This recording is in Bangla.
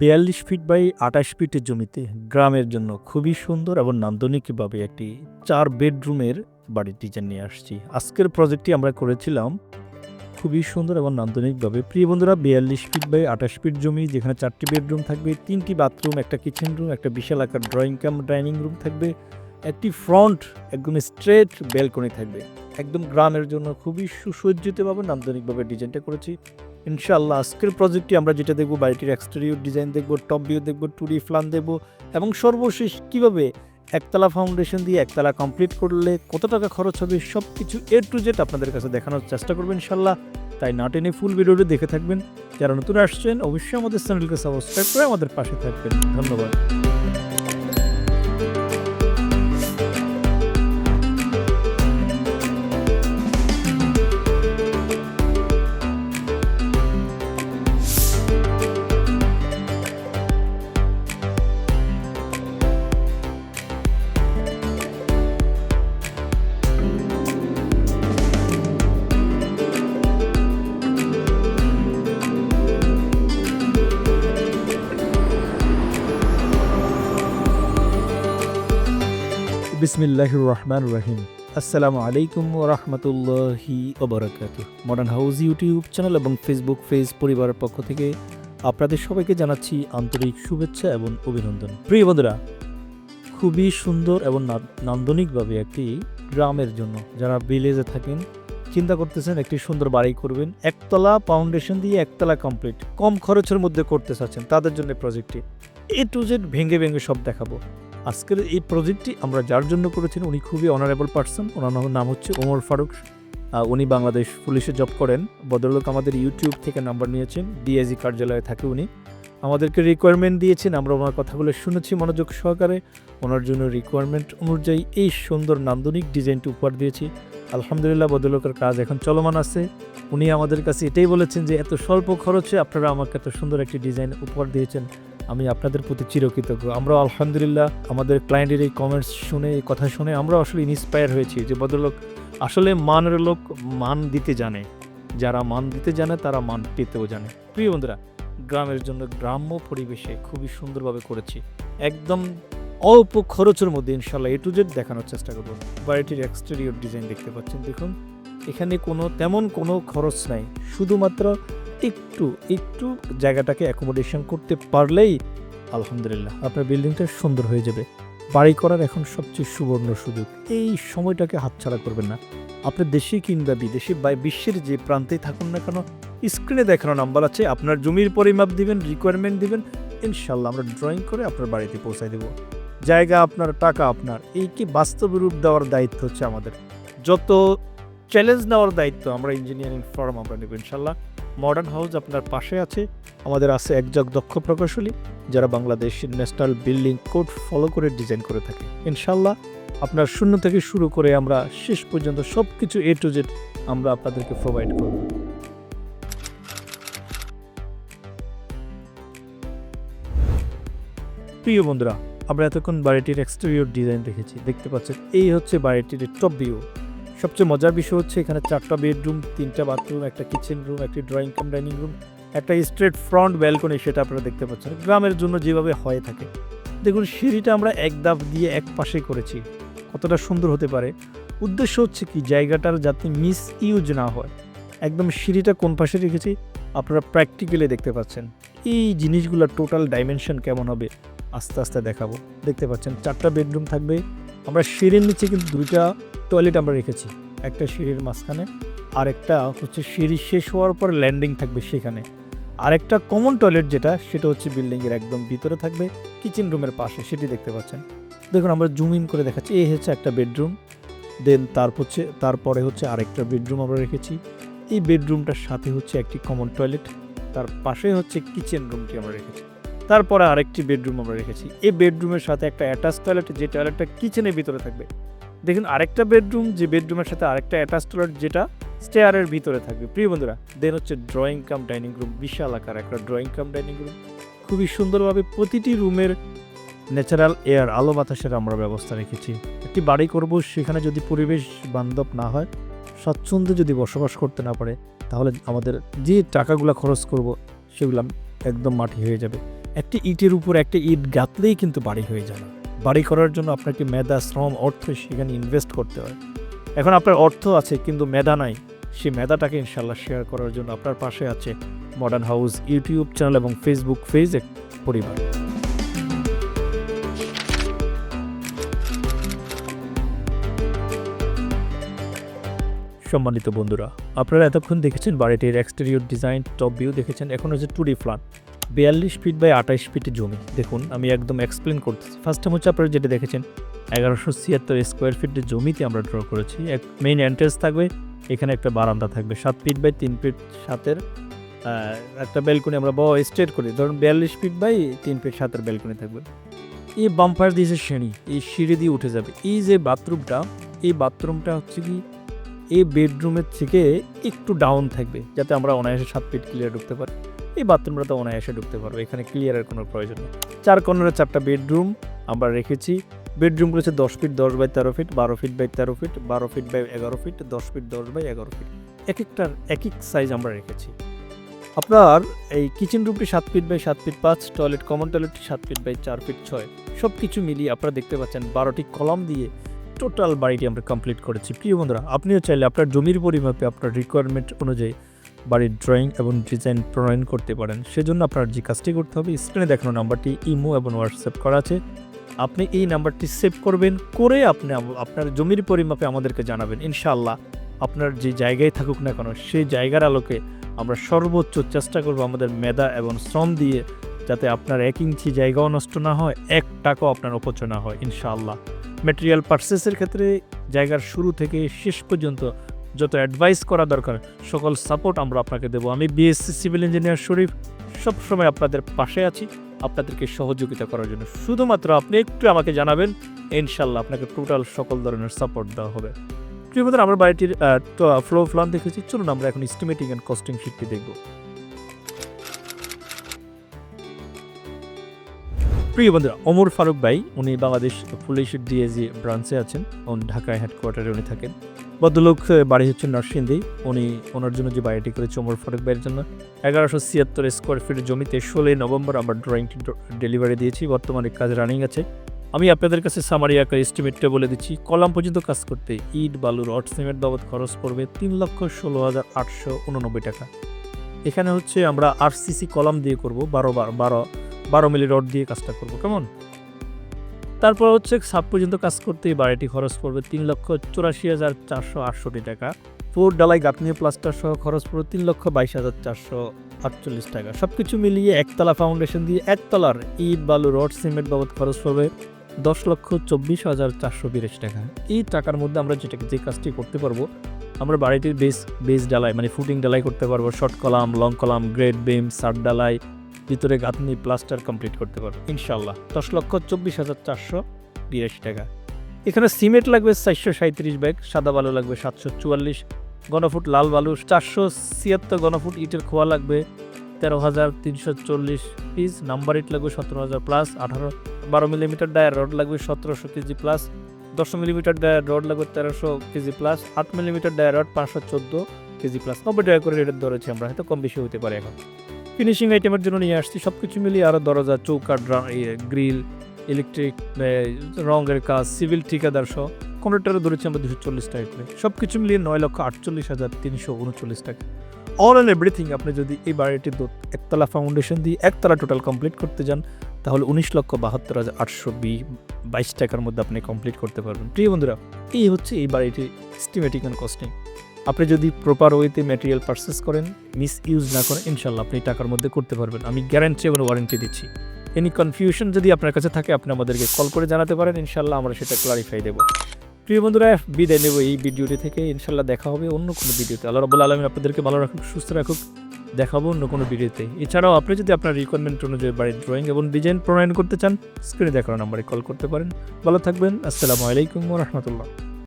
বিয়াল্লিশ ফিট বাই আঠাশ ফিটের জমিতে গ্রামের জন্য খুবই সুন্দর এবং নান্দনিকভাবে একটি চার বেডরুমের বাড়ির ডিজাইন নিয়ে আসছি। আজকের প্রজেক্টটি আমরা করেছিলাম খুবই সুন্দর এবং নান্দনিকভাবে। প্রিয় বন্ধুরা, বিয়াল্লিশ ফিট বাই আঠাশ ফিট জমি, যেখানে চারটি বেডরুম থাকবে, তিনটি বাথরুম, একটা কিচেন রুম একটা বিশাল আকার ড্রয়িং কাম ডাইনিং রুম থাকবে, একটি ফ্রন্ট একদম স্ট্রেট ব্যালকনি থাকবে। একদম গ্রামের জন্য খুবই সুসজ্জিতভাবে নান্দনিকভাবে ডিজাইনটা করেছি। ইনশাআল্লাহ আজকের প্রজেক্টটি আমরা যেটা দেখব, বাড়িটির এক্সটেরিয়র ডিজাইন দেখব টপ ভিউ দেখব টুডি প্ল্যান দেখব এবং সর্বশেষ কীভাবে একতলা ফাউন্ডেশন দিয়ে একতলা কমপ্লিট করলে কত টাকা খরচ হবে সব কিছু এ টু জেড আপনাদের কাছে দেখানোর চেষ্টা করবেন ইনশাল্লাহ তাই না টেনে ফুল ভিডিওটি দেখে থাকবেন। যারা নতুন আসছেন, অবশ্যই আমাদের চ্যানেলকে সাবস্ক্রাইব করে আমাদের পাশে থাকবেন। ধন্যবাদ। বিসমিল্লাহির রহমান রহিম। আসসালামু আলাইকুম রহমতুল্লাহি ওবরাকাত মডার্ন হাউস ইউটিউব চ্যানেল এবং ফেসবুক পেজ পরিবারের পক্ষ থেকে আপনাদের সবাইকে জানাচ্ছি আন্তরিক শুভেচ্ছা এবং অভিনন্দন। প্রিয় বন্ধুরা, খুবই সুন্দর এবং নান্দনিকভাবে একটি গ্রামের জন্য যারা ভিলেজে থাকেন, চিন্তা করতেছেন একটি সুন্দর বাড়ি করবেন, একতলা ফাউন্ডেশন দিয়ে একতলা কমপ্লিট কম খরচের মধ্যে করতে চাচ্ছেন, তাদের জন্য প্রজেক্টটি এ টু জেড ভেঙে ভেঙে সব দেখাবো। আজকের এই প্রজেক্টটি আমরা যার জন্য করেছেন, উনি খুবই অনারেবল পার্সন ওনার নাম- হচ্ছে ওমর ফারুক। উনি বাংলাদেশ পুলিশে জব করেন। ভদ্রলোক আমাদের ইউটিউব থেকে নাম্বার নিয়েছেন ডিআইজি কার্যালয়ে থাকে উনি। আমাদেরকে রিকোয়ারমেন্ট দিয়েছেন, আমরা ওনার কথাগুলো শুনেছি মনোযোগ সহকারে। ওনার জন্য রিকোয়ারমেন্ট অনুযায়ী এই সুন্দর নান্দনিক ডিজাইনটি উপহার দিয়েছি। আলহামদুলিল্লাহ বদলোকের কাজ এখন চলমান আছে। উনি আমাদের কাছে এটাই বলেছেন যে, এত স্বল্প খরচে আপনারা আমাকে এত সুন্দর একটি ডিজাইন উপহার দিয়েছেন। আমি আপনাদের প্রতি চিরকৃতজ্ঞ। আমরা আলহামদুলিল্লাহ আমাদের ক্লায়েন্টের এই কমেন্টস শুনে, এই কথা শুনে আমরা আসলে ইন্সপায়ার হয়েছি যে ভদ্রলোক আসলে মানের লোক মান দিতে জানে। যারা মান দিতে জানে, তারা মান পেতেও জানে। প্রিয় বন্ধুরা, গ্রামের জন্য গ্রাম্য পরিবেশে খুবই সুন্দরভাবে করেছি। একদম অল্প খরচের মধ্যে ইনশাল্লাহ এ টু জেড দেখানোর চেষ্টা করব। বাড়িটির এক্সটেরিয়র ডিজাইন দেখতে পাচ্ছেন, দেখুন। এখানে কোনো তেমন কোনো খরচ নাই। শুধুমাত্র একটু একটু জায়গাটাকে অ্যাকোমোডেশন করতে পারলেই আলহামদুলিল্লাহ আপনার বিল্ডিংটা সুন্দর হয়ে যাবে। বাড়ি করার এখন সবচেয়ে সুবর্ণ সুযোগ। এই সময়টাকে হাতছাড়া করবেন না। আপনার দেশে কিংবা বিদেশে বা বিশ্বের যে প্রান্তেই থাকুন না কেন স্ক্রিনে দেখানো নাম্বার আছে, আপনার জমির পরিমাপ দিবেন রিকোয়ারমেন্ট দিবেন ইনশাল্লাহ আমরা ড্রয়িং করে আপনার বাড়িতে পৌঁছায় দেব। জায়গা আপনার, টাকা আপনার, এই কি বাস্তব রূপ দেওয়ার দায়িত্ব হচ্ছে আমাদের। যত চ্যালেঞ্জ নেওয়ার দায়িত্ব আমরা ইঞ্জিনিয়ারিং ফার্ম আমরা নেব ইনশাল্লাহ মডার্ন হাউস আপনার পাশে আছে। আমাদের আছে একজন দক্ষ প্রকৌশলী, যারা Bangladesh national building code follow করে ডিজাইন করে থাকে। ইনশাল্লাহ আপনার শূন্য থেকে শুরু করে আমরা শেষ পর্যন্ত সব কিছু এ টু জেড আমরা আপনাদেরকে প্রোভাইড করব। প্রিয় বন্ধুরা, আমরা এতক্ষণ বাড়িটির এক্সটেরিয়র ডিজাইন দেখেছি। দেখতে পাচ্ছেন, এই হচ্ছে বাড়িটির টপ ভিউ সবচেয়ে মজার বিষয় হচ্ছে এখানে চারটা বেডরুম, তিনটা বাথরুম, একটা কিচেন রুম একটি ড্রয়িং কাম ডাইনিং রুম একটা স্ট্রেট ফ্রন্ট ব্যালকনি সেটা আপনারা দেখতে পাচ্ছেন। গ্রামের জন্য যেভাবে হয়ে থাকে। দেখুন, সিঁড়িটা আমরা এক ধাপ দিয়ে এক পাশে করেছি। কতটা সুন্দর হতে পারে। উদ্দেশ্য হচ্ছে কি? জায়গাটার যাতে মিস ইউজ না হয়। একদম সিঁড়িটা কোন পাশে রেখেছি? আপনারা প্র্যাকটিক্যালি দেখতে পাচ্ছেন। এই জিনিসগুলোর টোটাল ডাইমেনশন কেমন হবে? আস্তে আস্তে দেখাবো। দেখতে পাচ্ছেন, চারটা বেডরুম থাকবে। আমরা সিঁড়ির নিচে কিন্তু দুইটা টয়লেট আমরা রেখেছি। একটা সিঁড়ির মাঝখানে আর একটা হচ্ছে সিঁড়ি শেষ হওয়ার পর ল্যান্ডিং থাকবে সেখানে। আরেকটা কমন টয়লেট যেটা, সেটা হচ্ছে বিল্ডিংয়ের একদম ভিতরে থাকবে কিচেন রুমের পাশে, সেটি দেখতে পাচ্ছেন। দেখুন, আমরা জুম ইন করে দেখাচ্ছি, এই হচ্ছে একটা বেডরুম দেন তার হচ্ছে, তারপরে হচ্ছে আরেকটা বেডরুম আমরা রেখেছি। এই বেডরুমটার সাথে হচ্ছে একটি কমন টয়লেট তার পাশে হচ্ছে কিচেন রুমটি আমরা রেখেছি। তারপরে আরেকটি বেডরুম আমরা রেখেছি। এই বেডরুমের সাথে একটা অ্যাটাচ টয়লেট যে টয়লেটটা কিচেনের ভিতরে থাকবে দেখুন, আরেকটা বেডরুম, যে বেডরুমের সাথে আরেকটা অ্যাটাচ টয়লেট যেটা স্টেয়ারের ভিতরে থাকবে। প্রিয় বন্ধুরা দেন হচ্ছে ড্রয়িং কাম ডাইনিং রুম বিশাল আকার একটা ড্রয়িং কাম ডাইনিং রুম খুবই সুন্দরভাবে প্রতিটি রুমের ন্যাচারাল এয়ার আলো বাতাসের আমরা ব্যবস্থা রেখেছি। একটি বাড়ি করব, সেখানে যদি পরিবেশ বান্ধব না হয় স্বচ্ছন্দে যদি বসবাস করতে না পারে, তাহলে আমাদের যে টাকাগুলো খরচ করব, সেগুলো একদম মাটি হয়ে যাবে। একটি ইটের উপর একটা ইট গাঁথলেই কিন্তু বাড়ি হয়ে না বাড়ি করার জন্য আপনাকে মেধা, শ্রম, অর্থ সেখানে ইনভেস্ট করতে হয়। এখন আপনার অর্থ আছে কিন্তু মেধা নাই। সেই মেধাটাকে ইনশাল্লাহ শেয়ার করার জন্য আপনার পাশে আছে মডার্ন হাউস ইউটিউব চ্যানেল এবং ফেসবুক পেজ এক পরিবার। সম্মানিত বন্ধুরা, আপনারা এতক্ষণ দেখেছেন বাড়িটির এক্সটেরিয়র ডিজাইন টপ ভিউ দেখেছেন এখন হচ্ছে টু ডি ফ্ল্যাট বিয়াল্লিশ ফিট বাই আঠাইশ ফিট জমি। দেখুন, আমি একদম এক্সপ্লেন করতেছি। ফার্স্ট টাইম হচ্ছে আপনারা যেটা দেখেছেন, এগারোশো ছিয়াত্তর স্কোয়ার ফিটের জমিতে আমরা ড্র করেছি। এক মেইন এন্ট্রেন্স থাকবে, এখানে একটা বারান্দা থাকবে, সাত ফিট বাই তিন ফিট সাতের একটা ব্যালকনি আমরা বড় স্ট্রেট করি। ধরুন, বিয়াল্লিশ ফিট বাই তিন ফিট সাতের ব্যালকনি থাকবে। এই বাম্পার দিয়ে যে সিঁড়ি, এই সিঁড়ি দিয়ে উঠে যাবে। এই যে বাথরুমটা, এই বাথরুমটা হচ্ছে কি, এই বেডরুমের থেকে একটু ডাউন থাকবে, যাতে আমরা অনায়াসে সাত ফিট ক্লিয়ার ঢুকতে পারি। এই বাথরুমটাতে অনায়াসে ঢুকতে পারবে, এখানে ক্লিয়ারের কোনো প্রয়োজন নেই। চার কর্নারে চারটা বেডরুম আমরা রেখেছি। বেডরুমগুলো হচ্ছে দশ ফিট দশ বাই তেরো ফিট বারো ফিট বাই তেরো ফিট বারো ফিট বাই এগারো ফিট দশ ফিট দশ বাই এগারো ফিট এক একটার এক এক সাইজ আমরা রেখেছি। আপনার এই কিচেন রুমটি সাত ফিট বাই সাত ফিট পাঁচ টয়লেট কমন টয়লেটটি সাত ফিট বাই চার ফিট ছয়। সব কিছু মিলিয়ে আপনারা দেখতে পাচ্ছেন বারোটি কলম দিয়ে টোটাল বাড়িটি আমরা কমপ্লিট করেছি। প্রিয় বন্ধুরা, আপনিও চাইলে আপনার জমির পরিমাপে আপনার রিকোয়ারমেন্ট অনুযায়ী বাড়ির ড্রয়িং এবং ডিজাইন প্রণয়ন করতে পারেন। সেজন্য আপনার যে কাজটি করতে হবে স্ক্রিনে দেখানো নাম্বারটি ইমো এবং হোয়াটসঅ্যাপ করা আছে। আপনি এই নাম্বারটি সেভ করবেন, করে আপনি আপনার জমির পরিমাপে আমাদেরকে জানাবেন। ইনশাআল্লাহ আপনার যে জায়গায় থাকুক না কেন, সেই জায়গার আলোকে আমরা সর্বোচ্চ চেষ্টা করব আমাদের মেধা এবং শ্রম দিয়ে যাতে আপনার এক ইঞ্চি জায়গাও নষ্ট না হয়, এক টাকাও আপনার অপচয় না হয়, ইনশাআল্লাহ। ম্যাটেরিয়াল পারচেসের ক্ষেত্রে জায়গার শুরু থেকে শেষ পর্যন্ত যত অ্যাডভাইস করা দরকার, সকল সাপোর্ট আমরা আপনাকে দেবো। আমি বিএসসি সিভিল ইঞ্জিনিয়ার শরীফ, সবসময় আপনাদের পাশে আছি, আপনাদেরকে সহযোগিতা করার জন্য। শুধুমাত্র আপনি একটু আমাকে জানাবেন ইনশাল্লাহ আপনাকে টোটাল সকল ধরনের সাপোর্ট দেওয়া হবে। প্রিয় আমরা বাড়িটির ফ্লো প্ল্যান দেখেছি। চলুন আমরা এখন এস্টিমেটিং অ্যান্ড কস্টিং শিটটি দেখব। প্রিয় বন্ধুরা, ওমর ফারুক ভাই, উনি বাংলাদেশ পুলিশের ডিএজি ব্রাঞ্চে আছেন। ঢাকায় হেডকোয়ার্টারে উনি থাকেন। ভদ্রলোক বাড়ি হচ্ছে নরসিংদী। উনি ওনার জন্য যে বাড়িটি করেছে ওমর ফারুক ভাইয়ের জন্য, এগারোশো ছিয়াত্তর স্কোয়ার ফিটের জমিতে ষোলোই নভেম্বর আমরা ড্রয়িংটি ডেলিভারি দিয়েছি। বর্তমানে কাজ রানিং আছে। আমি আপনাদের কাছে সামারি আকার এস্টিমেটটা বলে দিচ্ছি। কলাম পর্যন্ত কাজ করতে ইট, বালু, রড, সিমেন্ট বাবদ খরচ পড়বে তিন লক্ষ ষোলো হাজার আটশো উননব্বই টাকা। এখানে হচ্ছে আমরা আরসিসি কলাম দিয়ে করব বারো, বার বারো মিলি রড দিয়ে কাজটা করব, কেমন? তারপর হচ্ছে সাত পর্যন্ত কাজ করতে বাড়িটি খরচ পড়বে তিন লক্ষ চুরাশি হাজার চারশো আটষট্টি টাকা। ফোর ডালাই গাঁথনি প্লাস্টার সহ খরচ পড়বে তিন লক্ষ বাইশ হাজার চারশো আটচল্লিশ টাকা। সব কিছু মিলিয়ে একতলা ফাউন্ডেশন দিয়ে একতলার ইট, বালু, রড, সিমেন্ট বাবদ খরচ পড়বে দশ লক্ষ চব্বিশ হাজার চারশো বিরাশি টাকা। এই টাকার মধ্যে আমরা যেটা যে কাজটি করতে পারব, আমরা বাড়িটির বেস বেস ডালাই মানে ফুটিং ডালাই করতে পারব। Short column long column grade beam সার ডালাই ভিতরে গাঁথনি প্লাস্টার কমপ্লিট করতে পারব। ইনশাল্লাহ দশ লক্ষ চব্বিশ হাজার চারশো বিরাশি টাকা। এখানে সিমেন্ট লাগবে চারশো সাঁত্রিশ ব্যাগ, সাদা বালু লাগবে সাতশো চুয়াল্লিশ ঘনফুট লাল বালু চারশো ছিয়াত্তর ঘনফুট ইটের খোয়া লাগবে তেরো হাজার তিনশো চল্লিশ পিস নাম্বার ইট লাগবে সতেরো হাজার প্লাস আঠারো, বারো মিলিমিটার ডায়ার রড লাগবে সতেরোশো কেজি প্লাস দশ মিলিমিটার ডায়ার রড লাগবে তেরোশো কেজি প্লাস আট মিলিমিটার ডায়ার রড পাঁচশো চোদ্দ কেজি প্লাস নব্বই টাকা করে রেটের ধরেছি আমরা, হয়তো কম বেশি হতে পারে এখন। ফিনিশিং আইটেমের জন্য নিয়ে আসছি। সব কিছু মিলিয়ে আরও দরজা চৌকাট গ্রিল ইলেকট্রিক রঙের কাজ সিভিল ঠিকাদার সহ কন্ট্রাক্টারে ধরেছি আমরা দুশো চল্লিশ টাকা করে। সব কিছু মিলিয়ে নয় লক্ষ আটচল্লিশ হাজার তিনশো উনচল্লিশ টাকা। অল অ্যান্ড এভরিথিং আপনি যদি এই বাড়িটি একতলা ফাউন্ডেশন দিয়ে একতলা টোটাল কমপ্লিট করতে যান, তাহলে উনিশ লক্ষ বাহাত্তর হাজার আটশো বাইশ টাকার মধ্যে আপনি কমপ্লিট করতে পারবেন। প্রিয় বন্ধুরা, এই হচ্ছে এই বাড়িটির এস্টিমেটিং অ্যান্ড কস্টিং আপনি যদি প্রপার ওয়েতে ম্যাটেরিয়াল পারচেস করেন মিস ইউজ না করেন ইনশাল্লাহ আপনি টাকার মধ্যে করতে পারবেন। আমি গ্যারান্টি এবং ওয়ারেন্টি দিচ্ছি। এনি কনফিউশন যদি আপনার কাছে থাকে, আপনি আমাদেরকে কল করে জানাতে পারেন ইনশাল্লাহ আমরা সেটা ক্লারিফাই দেবো। প্রিয় বন্ধুরা, বিদায় নেব এই ভিডিওটি থেকে। ইনশাল্লাহ দেখা হবে অন্য কোনো ভিডিওতে। আল্লাহ রাবুল আলমিন আপনাদেরকে ভালো রাখুক, সুস্থ রাখুক। দেখাবো অন্য কোনো ভিডিওতে। এছাড়াও আপনি যদি আপনার রিকোয়ারমেন্ট অনুযায়ী বাড়ির ড্রয়িং এবং ডিজাইন প্রণয়ন করতে চান স্ক্রিনে দেখানো নাম্বারে কল করতে পারেন। ভালো থাকবেন। আসসালামু আলাইকুম রহমতুল্লাহ।